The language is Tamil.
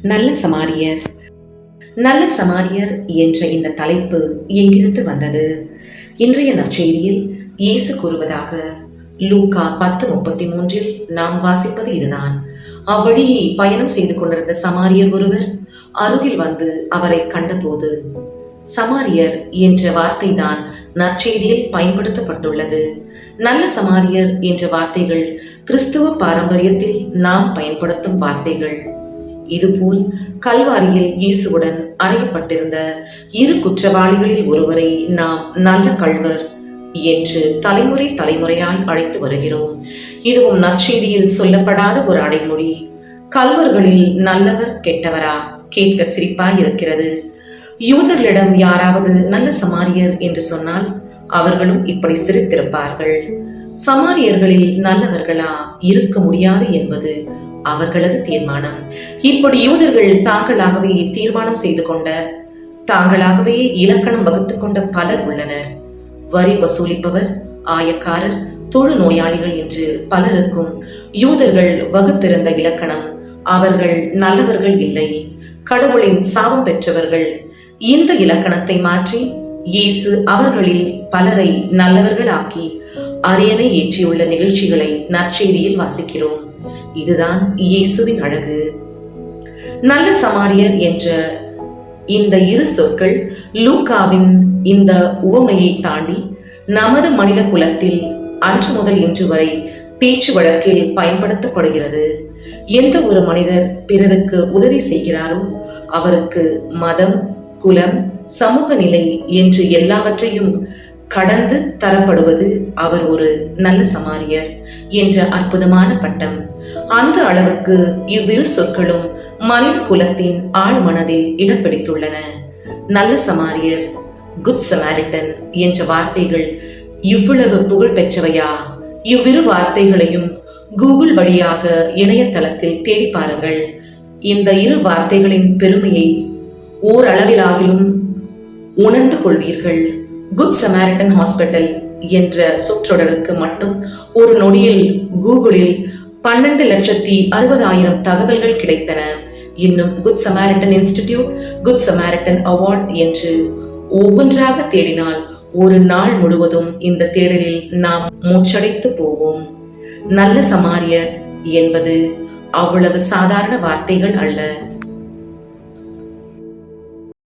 நல்ல சமாரியர். நல்ல சமாரியர் என்ற இந்த தலைப்பு எங்கிருந்து வந்தது? இன்றைய நற்செய்தியில் இயேசு கூறுவதாக லூக்கா பத்து முப்பத்தி மூன்றில் நாம் வாசிப்பது இதுதான். அவ்வழியே பயணம் செய்து கொண்டிருந்த சமாரியர் ஒருவர் அருகில் வந்து அவரை கண்டபோது சமாரியர் என்ற வார்த்தை தான் நற்செய்தியில் பயன்படுத்தப்பட்டுள்ளது. நல்ல சமாரியர் என்ற வார்த்தைகள் கிறிஸ்துவ பாரம்பரியத்தில் நாம் பயன்படுத்தும் வார்த்தைகள். இதுபோல் கல்வாரியில் இயேசுவுடன் அறையப்பட்டிருந்த இரு குற்றவாளிகளில் ஒருவரை நாம் நல்ல கல்வர் என்று தலைமுறை தலைமுறையாய் அழைத்து வருகிறோம். இதுவும் நற்செய்தியில் சொல்லப்படாத ஒரு அடைமொழி. கல்வர்களில் நல்லவர் கெட்டவரா? கேட்க சிரிப்பாய் இருக்கிறது யூதர்களிடம் யாராவது நல்ல சமாரியர் என்று சொன்னால் அவர்களும் இப்படி சிரித்திருப்பார்கள். சமாரியர்களில் நல்லவர்களா இருக்க முடியாது என்பது அவர்களது தீர்மானம். இப்படி யூதர்கள் தாங்களாகவே தீர்மானம் செய்து கொண்ட தாங்களாகவே இலக்கணம் வகுத்துக் கொண்ட பலர் உள்ளனர். வரி வசூலிப்பவர் ஆயக்காரர் தொழு நோயாளிகள் என்று பலருக்கும் யூதர்கள் வகுத்திருந்த இலக்கணம். அவர்கள் நல்லவர்கள் இல்லை. கடவுளின் சாபம் பெற்றவர்கள் இந்த இலக்கணத்தை மாற்றி இயேசு அவர்களில் பலரை நல்லவர்களாக்கி அரியணை ஏற்றியுள்ள நிகழ்ச்சிகளை நற்செய்தியில் வாசிக்கிறோம். இதுதான் இயேசுவின் அழகு. நல்ல சமாரியர் என்ற இந்த இரு சொற்கள் லூகாவின் இந்த உவமையை தாண்டி நமது மனித குலத்தில் அன்று முதல் இன்று வரை பேச்சு வழக்கில் பயன்படுத்தப்படுகிறது. எந்த ஒரு மனிதர் பிறருக்கு உதவி செய்கிறாரோ அவருக்கு மதம் குலம் சமூக நிலை என்று எல்லாவற்றையும் கடந்து தரப்படுவது அவர் ஒரு நல்ல சமாரியர் என்ற அற்புதமான பட்டம். அந்த அளவுக்கு இவ்விரு சொற்களும் மனித குலத்தின் ஆழ் மனதில் இடம் பிடித்துள்ளன. நல்ல சமாரியர் குட் சமாரிட்டன் என்ற வார்த்தைகள் இவ்வளவு புகழ் பெற்றவையா? இவ்விரு வார்த்தைகளையும் கூகுள் வழியாக இணையதளத்தில் தேடி பாருங்கள். இந்த இரு வார்த்தைகளின் பெருமையை ஓரளவிலாகிலும் உணர்ந்து கொள்வீர்கள் குட் சமாரிட்டன் ஹாஸ்பிட்டல் என்ற சொற்றொடருக்கு மட்டும் ஒரு நொடியில் கூகுளில் பன்னெண்டு லட்சத்தி அறுபதாயிரம் தகவல்கள் கிடைத்தன. இன்னும் Good Samaritan Institute Good Samaritan award என்று ஒவ்வொன்றாக தேடினால் ஒரு நாள் முழுவதும் இந்த தேடலில் நாம் மூச்சடைத்து போவோம். நல்ல சமாரியர் என்பது அவ்வளவு சாதாரண வார்த்தைகள் அல்ல.